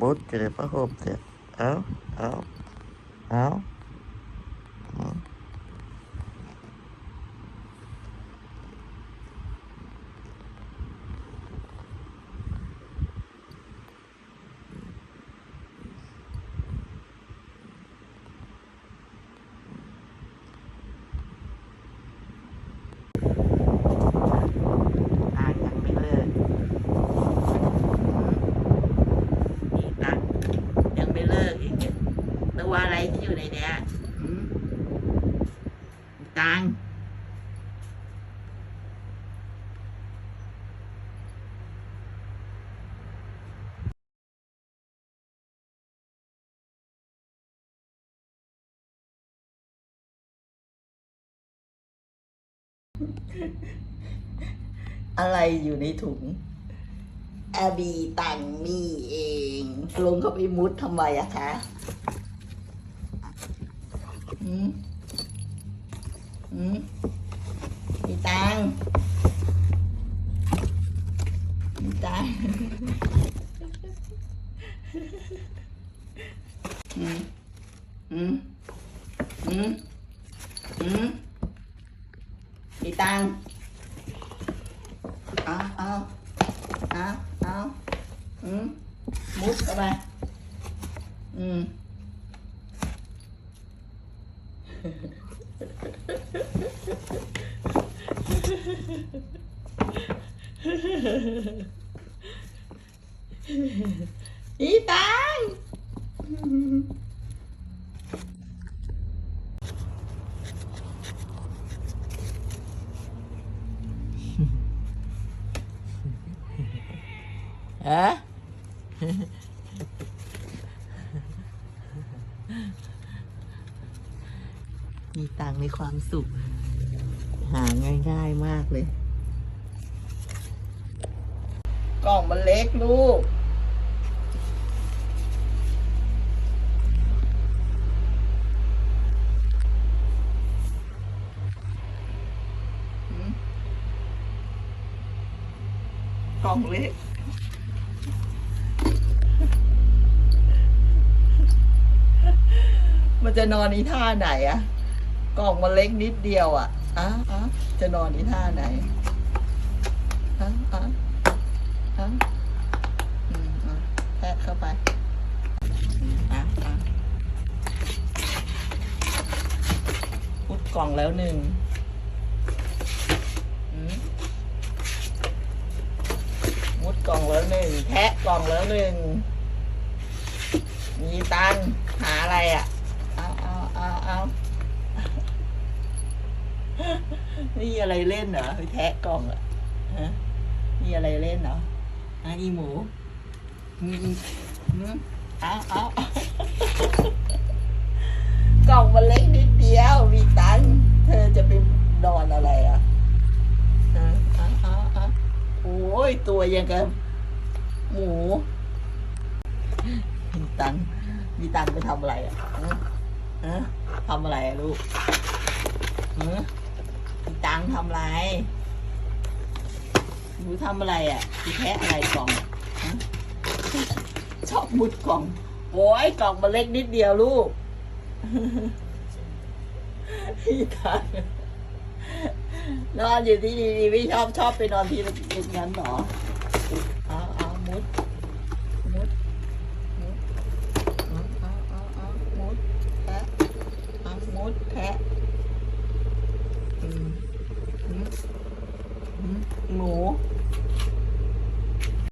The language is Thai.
มุดอยู่ในผ้าห่มเนี่ยเอาเอาเอาเอา อ่านยังไม่เลิกอีกตังยังไม่เลิกอีกเนี่ย ตัวอะไรที่อยู่ในเนี้ยหืมตังอะไรอยู่ในถุงอาบีตังนี่เอง ลงเข้าไปมุดทำไมอะคะ อืมอืมมีตังมีตังอืมอืมอืมอืมมีตังเอาเอาเอาเอาอืมมุดเข้าไปอืม อีตังฮะ มีตังค์มีความสุข หาง่ายๆมากเลย กล่องมันเล็กลูก กล่องเล็กมันจะนอนอีท่าไหนอะ กล่องมันเล็กนิดเดียวอะอะอะจะนอนอีท่าไหนอะอะอะอืมอะแทะเข้าไปอะอะพุดกล่องแล้วหนึ่งมุดกล่องแล้วหนึ่งแทะกล่องแล้วหนึ่งมีตังหาอะไรอะ เอาเอาเอาเอา นี่อะไรเล่นเหรอไปแทะกล่องอะฮะนี่อะไรเล่นเหรอฮะอีหมูอืมอืมเอาเอากล่องมันเล็กนิดเดียว มีตังเธอจะไปนอนอะไรอะฮะเอาเอาเอาโอ้ยตัวยังกับหมูมีตังมีตังไปทำอะไรอะฮะฮะทำอะไรอะลูกฮะ ตังทำอะไรหนูทำอะไรอะมีแค่อะไรกล่องชอบมุดกล่อง โอ้ยกล่องมันเล็กนิดเดียวลูกพี่ตังนอนอยู่ที่ดีๆไม่ชอบชอบไปนอนที่อย่างนั้นหรอเอาเอามุดมุดมุดเอาเอาเอามุดแทะเอามุดแทะ หมู